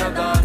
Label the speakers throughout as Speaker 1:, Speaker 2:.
Speaker 1: 찾아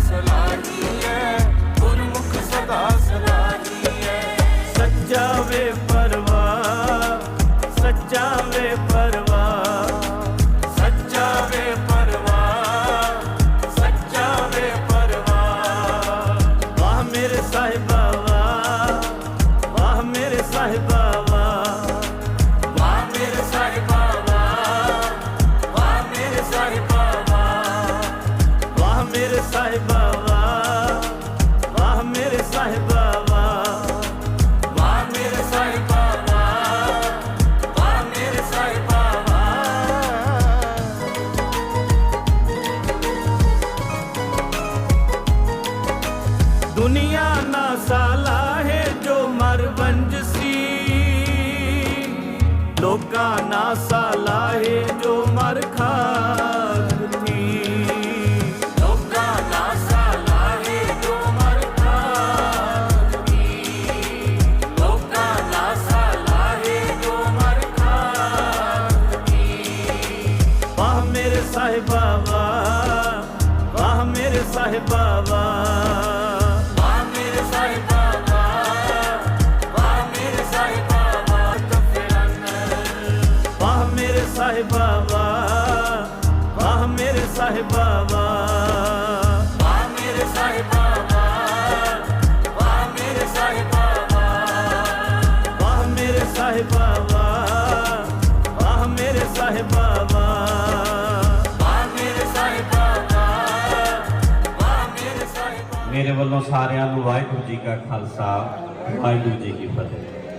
Speaker 1: ਲੋਕਾਂ ਨਾ ਸਾਲਾਹੇ ਜੋ
Speaker 2: ਮਰਖਾ ਮੇਰੇ
Speaker 3: ਵੱਲੋਂ ਸਾਰਿਆਂ ਨੂੰ ਵਾਹਿਗੁਰੂ ਜੀ ਕਾ ਖਾਲਸਾ, ਵਾਹਿਗੁਰੂ ਜੀ ਕੀ ਫਤਿਹ।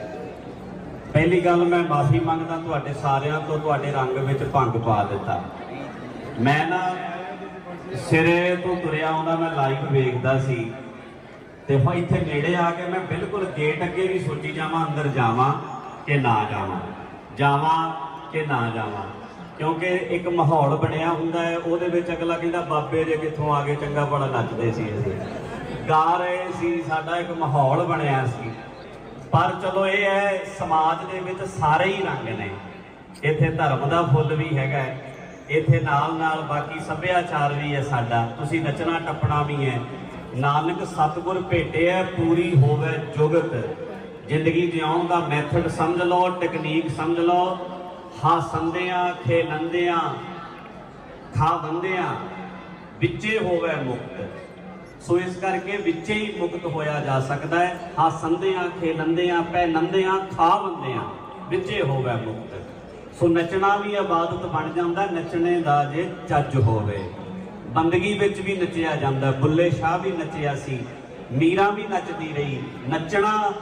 Speaker 3: ਪਹਿਲੀ ਗੱਲ ਮੈਂ ਮਾਫੀ ਮੰਗਦਾ ਤੁਹਾਡੇ ਸਾਰਿਆਂ ਤੋਂ, ਤੁਹਾਡੇ ਰੰਗ ਵਿੱਚ ਭੰਗ ਪਾ ਦਿੱਤਾ। ਮੈਂ ਨਾ ਸਿਰੇ ਤੋਂ ਤੁਰਿਆ ਆਉਂਦਾ, ਮੈਂ ਲਾਈਵ ਵੇਖਦਾ ਸੀ। ਤੇ ਹੁਣ ਇੱਥੇ ਨੇੜੇ ਆ ਕੇ ਮੈਂ ਬਿਲਕੁਲ ਗੇਟ ਅੱਗੇ ਵੀ ਸੋਚੀ ਜਾਵਾਂ, ਅੰਦਰ ਜਾਵਾਂ ਕਿ ਨਾ ਜਾਵਾਂ। ਜਾਵਾਂ ਕਿ ਨਾ ਜਾਵਾਂ। ਕਿਉਂਕਿ ਇੱਕ ਮਾਹੌਲ ਬਣਿਆ ਹੁੰਦਾ ਹੈ, ਉਹਦੇ ਵਿੱਚ ਅਗਲਾ ਕਹਿੰਦਾ, ਬਾਬੇ ਜੇ ਕਿੱਥੋਂ ਆ ਗਏ, ਚੰਗਾ ਬੜਾ ਨੱਚਦੇ ਸੀ ਅਸੀਂ। ਗਾ ਰਹੇ ਸੀ, ਸਾਡਾ ਇੱਕ ਮਾਹੌਲ ਬਣਿਆ ਸੀ। ਪਰ ਚਲੋ ਇਹ ਹੈ, ਸਮਾਜ ਦੇ ਵਿੱਚ ਸਾਰੇ ਹੀ ਰੰਗ ਨੇ। ਇੱਥੇ ਧਰਮ ਦਾ ਫੁੱਲ ਵੀ ਹੈਗਾ ਇੱਥੇ ਨਾਲ ਨਾਲ ਬਾਕੀ ਸੱਭਿਆਚਾਰ ਵੀ ਹੈ ਸਾਡਾ। ਤੁਸੀਂ ਨੱਚਣਾ ਟੱਪਣਾ ਵੀ ਹੈ। ਨਾਨਕ ਸਤਿਗੁਰ ਹੈ, ਪੂਰੀ ਹੋਵੇ ਜੁਗਤ। ਜ਼ਿੰਦਗੀ ਜਿਉਣ ਦਾ ਮੈਥਡ ਸਮਝ ਲਓ ਟੈਕਨੀਕ ਸਮਝ ਲਓ। ਹਾਸੰਦਿਆਂ ਖੇਲੰਦਿਆਂ ਖਾਵੰਦਿਆਂ ਵਿੱਚੇ ਹੋਵੇ ਮੁਕਤ। ਸੋ ਇਸ ਕਰਕੇ ਵਿੱਚੇ ਹੀ ਮੁਕਤ ਹੋਇਆ ਜਾ ਸਕਦਾ ਹੈ। ਹਾਸੰਦਿਆਂ ਖਾ ਪਹਿਨੰਦਿਆਂ ਖਾਵੰਦਿਆਂ ਵਿੱਚੇ ਹੋਵੇ ਮੁਕਤ। ਸੋ ਨੱਚਣਾ ਵੀ ਇਬਾਦਤ ਬਣ ਜਾਂਦਾ, ਨੱਚਣੇ ਦਾ ਜੇ ਚੱਜ ਹੋਵੇ। ਬੰਦਗੀ ਵਿੱਚ ਵੀ ਨੱਚਿਆ ਜਾਂਦਾ, ਬੁੱਲੇ ਸ਼ਾਹ ਵੀ ਨੱਚਿਆ ਸੀ, ਮੀਰਾ ਵੀ ਨੱਚਦੀ ਰਹੀ। ਨੱਚਣਾ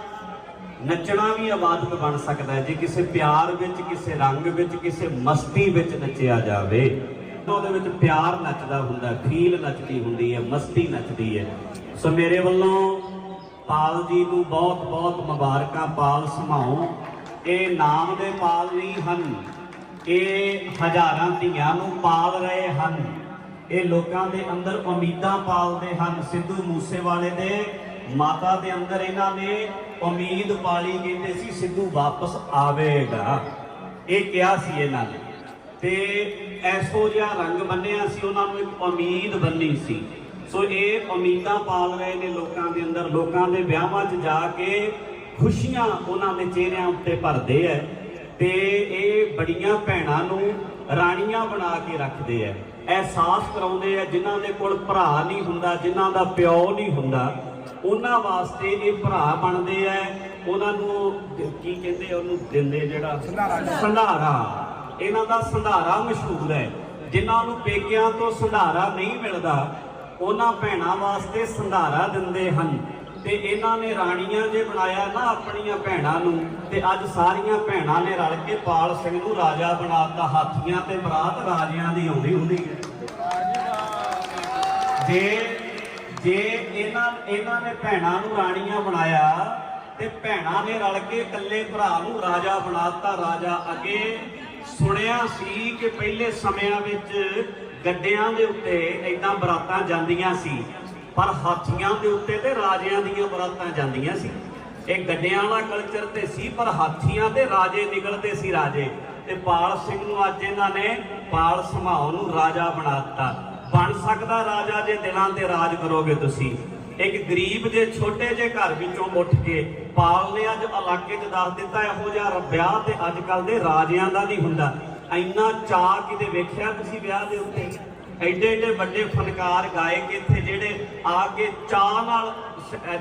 Speaker 3: ਨੱਚਣਾ ਵੀ ਇਬਾਦਤ ਬਣ ਸਕਦਾ ਜੇ ਕਿਸੇ ਪਿਆਰ ਵਿੱਚ, ਕਿਸੇ ਰੰਗ ਵਿੱਚ, ਕਿਸੇ ਮਸਤੀ ਵਿੱਚ ਨੱਚਿਆ ਜਾਵੇ ਤਾਂ ਉਹਦੇ ਵਿੱਚ ਪਿਆਰ ਨੱਚਦਾ ਹੁੰਦਾ, ਖੀਲ ਨੱਚਦੀ ਹੁੰਦੀ ਹੈ, ਮਸਤੀ ਨੱਚਦੀ ਹੈ। ਸੋ ਮੇਰੇ ਵੱਲੋਂ ਪਾਲ ਜੀ ਨੂੰ ਬਹੁਤ ਬਹੁਤ ਮੁਬਾਰਕਾਂ, ਪਾਲ ਸਮਾਓ ਇਹ ਨਾਮ ਦੇ ਪਾਲ ਨਹੀਂ ਹਨ। ਇਹ ਹਜ਼ਾਰਾਂ ਧੀਆਂ ਨੂੰ ਪਾਲ ਰਹੇ ਹਨ। ਇਹ ਲੋਕਾਂ ਦੇ ਅੰਦਰ ਉਮੀਦਾਂ ਪਾਲਦੇ ਹਨ। ਸਿੱਧੂ ਮੂਸੇਵਾਲੇ ਦੇ ਮਾਤਾ ਦੇ ਅੰਦਰ ਇਹਨਾਂ ਨੇ ਉਮੀਦ ਪਾਲੀ ਕਹਿੰਦੇ ਸੀ ਸਿੱਧੂ ਵਾਪਸ ਆਵੇਗਾ। ਇਹ ਕਿਹਾ ਸੀ ਇਹਨਾਂ ਨੇ। ਤੇ ਐਸੋ ਜਿਹਾ ਰੰਗ ਬੰਨਿਆ ਸੀ ਉਹਨਾਂ ਨੂੰ ਇੱਕ ਉਮੀਦ ਬੰਨੀ ਸੀ। ਸੋ ਇਹ ਉਮੀਦਾਂ ਪਾਲ ਰਹੇ ਨੇ ਲੋਕਾਂ ਦੇ ਅੰਦਰ ਲੋਕਾਂ ਦੇ ਵਿਆਹਾਂ 'ਚ ਜਾ ਕੇ ਖੁਸ਼ੀਆਂ ਉਹਨਾਂ ਦੇ ਚਿਹਰਿਆਂ ਉੱਤੇ ਭਰਦੇ ਐ ਤੇ ਇਹ ਬੜੀਆਂ ਭੈਣਾਂ ਨੂੰ ਰਾਣੀਆਂ ਬਣਾ ਕੇ ਰੱਖਦੇ ਐ। ਅਹਿਸਾਸ ਕਰਾਉਂਦੇ ਐ ਜਿਨ੍ਹਾਂ ਦੇ ਕੋਲ ਭਰਾ ਨਹੀਂ ਹੁੰਦਾ ਜਿਨ੍ਹਾਂ ਦਾ ਪਿਓ ਨਹੀਂ ਹੁੰਦਾ ਉਹਨਾਂ ਵਾਸਤੇ ਇਹ ਭਰਾ ਬਣਦੇ ਐ। ਉਹਨਾਂ ਨੂੰ ਕੀ ਕਹਿੰਦੇ ਉਹਨੂੰ ਦਿੰਦੇ ਜਿਹੜਾ ਸੰਧਾਰਾ। ਇਹਨਾਂ ਦਾ ਸੰਧਾਰਾ ਮਸ਼ਹੂਰ ਹੈ। ਜਿਨ੍ਹਾਂ ਨੂੰ ਪੇਕਿਆਂ ਤੋਂ ਸੰਧਾਰਾ ਨਹੀਂ ਮਿਲਦਾ, ਉਹਨਾਂ ਭੈਣਾਂ ਵਾਸਤੇ ਸੰਧਾਰਾ ਦਿੰਦੇ ਹਨ। ਤੇ ਇਹਨਾਂ ਨੇ ਰਾਣੀਆਂ ਜੇ ਬਣਾਇਆ ਨਾ ਆਪਣੀਆਂ ਭੈਣਾਂ ਨੂੰ, ਤੇ ਅੱਜ ਸਾਰੀਆਂ ਭੈਣਾਂ ਨੇ ਰਲ ਕੇ ਪਾਲ ਸਿੰਘ ਨੂੰ ਰਾਜਾ ਬਣਾਤਾ। ਹਾਥੀਆਂ ਤੇ ਬਰਾਤ ਰਾਜਿਆਂ ਦੀ ਆਉਂਦੀ ਹੁੰਦੀ ਹੈ। ਜੇ ਜੇ ਇਹਨਾਂ ਇਹਨਾਂ ਨੇ ਭੈਣਾਂ ਨੂੰ ਰਾਣੀਆਂ ਬਣਾਇਆ, ਤੇ ਭੈਣਾਂ ਨੇ ਰਲ ਕੇ ਇਕੱਲੇ ਭਰਾ ਨੂੰ ਰਾਜਾ ਬਣਾਤਾ। ਰਾਜਾ ਅੱਗੇ ਸੁਣਿਆ ਸੀ ਕਿ ਪਹਿਲੇ ਸਮਿਆਂ ਵਿੱਚ ਗੱਡਿਆਂ ਦੇ ਉੱਤੇ ਐਦਾਂ ਬਰਾਤਾਂ ਜਾਂਦੀਆਂ ਸੀ, ਪਰ ਹਾਥੀਆਂ ਦੇ ਉੱਤੇ ਤੇ ਰਾਜਿਆਂ ਦੀਆਂ ਬਰਾਤਾਂ ਜਾਂਦੀਆਂ ਸੀ। ਇਹ ਗੱਡਿਆਂ ਵਾਲਾ ਕਲਚਰ ਤੇ ਸੀ, ਪਰ ਹਾਥੀਆਂ ਤੇ ਰਾਜੇ ਨਿਕਲਦੇ ਸੀ ਰਾਜੇ। ਤੇ ਪਾਲ ਸਿੰਘ ਨੂੰ ਅੱਜ ਇਹਨਾਂ ਨੇ ਪਾਲ ਸਮਾਉ ਨੂੰ ਰਾਜਾ ਬਣਾ ਦਿੱਤਾ। ਬਣ ਸਕਦਾ ਰਾਜਾ ਜੇ ਦਿਲਾਂ ਤੇ ਰਾਜ ਕਰੋਗੇ ਤੁਸੀਂ। ਇੱਕ ਗਰੀਬ ਜੇ ਛੋਟੇ ਜੇ ਘਰ ਵਿੱਚੋਂ ਉੱਠ ਕੇ ਪਾਲ ਨੇ ਅੱਜ ਇਲਾਕੇ 'ਚ ਦੱਸ ਦਿੱਤਾ ਇਹੋ ਜਿਹਾ ਰ- ਵਿਆਹ ਤੇ ਅੱਜ ਕੱਲ ਦੇ ਰਾਜਿਆਂ ਦਾ ਨਹੀਂ ਹੁੰਦਾ। ਇੰਨਾ ਚਾਅ ਕਿਤੇ ਵੇਖਿਆ ਤੁਸੀਂ ਵਿਆਹ ਦੇ ਉੱਤੇ? ਐਡੇ ਐਡੇ ਵੱਡੇ ਫਨਕਾਰ ਗਾਇਕ ਇੱਥੇ ਜਿਹੜੇ ਆ ਕੇ ਚਾਅ ਨਾਲ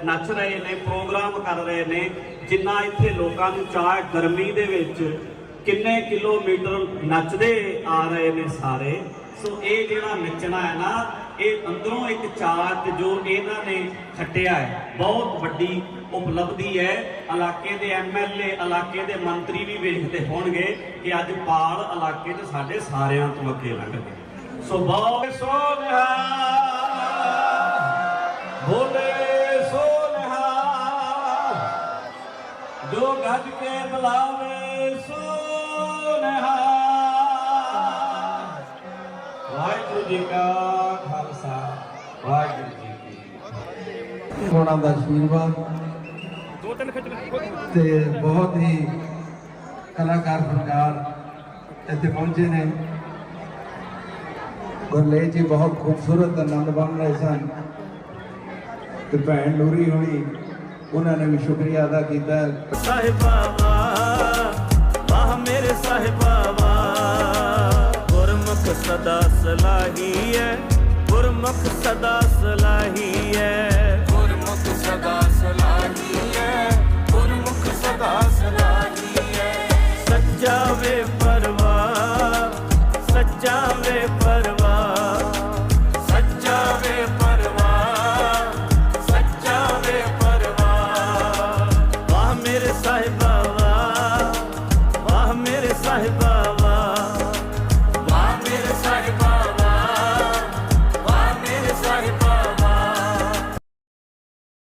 Speaker 3: ਨੱਚ ਰਹੇ ਨੇ, ਪ੍ਰੋਗਰਾਮ ਕਰ ਰਹੇ ਨੇ, ਜਿੰਨਾ ਇੱਥੇ ਲੋਕਾਂ ਨੂੰ ਚਾਅ ਗਰਮੀ ਦੇ ਵਿੱਚ, ਕਿੰਨੇ ਕਿਲੋਮੀਟਰ ਨੱਚਦੇ ਆ ਰਹੇ ਨੇ ਸਾਰੇ। ਸੋ ਇਹ ਜਿਹੜਾ ਨੱਚਣਾ ਹੈ ਨਾ ਇਹ ਅੰਦਰੋਂ ਇੱਕ ਚਾਰਜ ਜੋ ਇਹਨਾਂ ਨੇ ਖੱਟਿਆ ਹੈ, ਬਹੁਤ ਵੱਡੀ ਉਪਲਬਧੀ ਹੈ। ਇਲਾਕੇ ਦੇ ਐਮਐਲਏ ਇਲਾਕੇ ਦੇ ਮੰਤਰੀ ਵੀ ਵੇਖਦੇ ਹੋਣਗੇ ਕਿ ਅੱਜ ਪਾਲ ਇਲਾਕੇ 'ਚ ਸਾਡੇ ਸਾਰਿਆਂ ਤੋਂ ਅੱਗੇ ਲੰਘ ਗਏ। ਸੋ ਬਹੁਤ ਸੋਨਿਹਾ ਬੋਲੇ ਸੋਨਿਹਾ ਜੋ ਗੱਜ ਕੇ ਬੁਲਾਵੇ ਸੋਨਿਹਾ ਵਾਹਿਗੁਰੂ ਜੀ ਕਾ ਵਾਹਿਗੁਰੂ ਜੀ ਕੀ
Speaker 4: ਉਹਨਾਂ ਦਾ ਆਸ਼ੀਰਵਾਦ ਤੇ ਬਹੁਤ ਹੀ ਕਲਾਕਾਰ ਫਨਕਾਰ ਇੱਥੇ ਪਹੁੰਚੇ ਨੇ। ਗੁਰਲੇ ਜੀ ਬਹੁਤ ਖੂਬਸੂਰਤ ਆਨੰਦ ਬਣ ਰਹੇ ਸਨ ਤੇ ਭੈਣ ਨੂਰੀ ਹੋਣੀ, ਉਹਨਾਂ ਨੇ ਵੀ ਸ਼ੁਕਰੀਆ ਅਦਾ ਕੀਤਾ।
Speaker 1: ਸਾਹਿਬਾ ਵਾਹ ਵਾਹ ਮੇਰੇ ਸਾਹਿਬਾ ਵਾਹ ਗੁਰਮੁਖ ਸਦਾ ਸਲਾਹੀ ਹੈ ਗੁਰਮੁਖ ਸਦਾ ਸਲਾਹੀ ਹੈ। ਗੁਰਮੁਖ ਸਦਾ ਸਲਾਹੀ